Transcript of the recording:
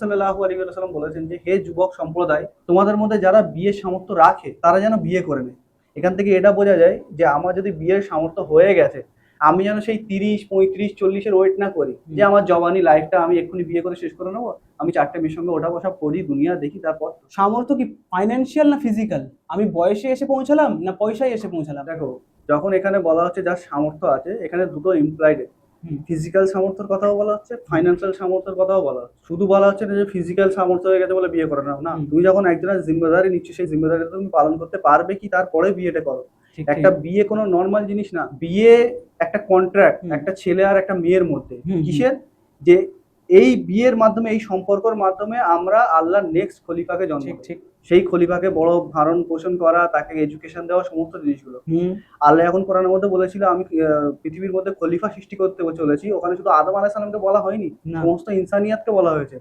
সাল্লাহ আলী সাল্লাম বলেছেন যে হে যুবক সম্প্রদায় তোমাদের মধ্যে যারা বিয়ের সামর্থ্য রাখে তারা যেন বিয়ে করে নেয়। এখান থেকে এটা বোঝা যায় যে আমার যদি বিয়ের সামর্থ্য হয়ে গেছে আমি যেন সেই তিরিশ পঁয়ত্রিশ চল্লিশের ওয়েট না করি যে আমার জবানি লাইফটা আমি এক্ষুনি বিয়ে করে শেষ করে নেব আমি চারটে মেয়ের সঙ্গে ওঠা বসা করি দুনিয়া দেখি তারপর সামর্থ্য কি ফাইন্যান্সিয়াল না ফিজিক্যাল আমি বয়সে এসে পৌঁছালাম না পয়সায় এসে পৌঁছালাম? দেখো যখন এখানে বলা হচ্ছে যার সামর্থ্য আছে এখানে দুটো ইমপ্লয়েড। ফিজিক্যাল সামর্থ্যের কথাও বলা হচ্ছে ফাইন্যান্সিয়াল সামর্থ্যের কথাও বলা হচ্ছে। শুধু বলা হচ্ছে না যে ফিজিক্যাল সামর্থ্য হয়ে গেছে বলে বিয়ে করে নাও। না তুই তুমি যখন একজনের জিম্মেদারি নিচ্ছ সেই জিম্মেদারি তুমি পালন করতে পারবে কি তারপরে বিয়েটা করো। একটা বিয়ে কোনো নর্মাল জিনিস না। বিয়ে একটা কন্ট্রাক্ট একটা ছেলে আর একটা মেয়ের মধ্যে। কিসের? যে এই বিয়ের মাধ্যমে এই সম্পর্কের মাধ্যমে আমরা আল্লাহ নেক্সট খলিফাকে জন্ম ঠিক ঠিক। সেই খলিফাকে বড় ভারণ পোষণ করা তাকে এডুকেশন দেওয়া সমস্ত জিনিসগুলো। আল্লাহ এখন কোরআনের মধ্যে বলেছিল আমি পৃথিবীর মধ্যে খলিফা সৃষ্টি করতে চলেছি ওখানে শুধু আদম আলাহ সালামকে বলা হয়নি সমস্ত ইনসানিয়াতকে বলা হয়েছে।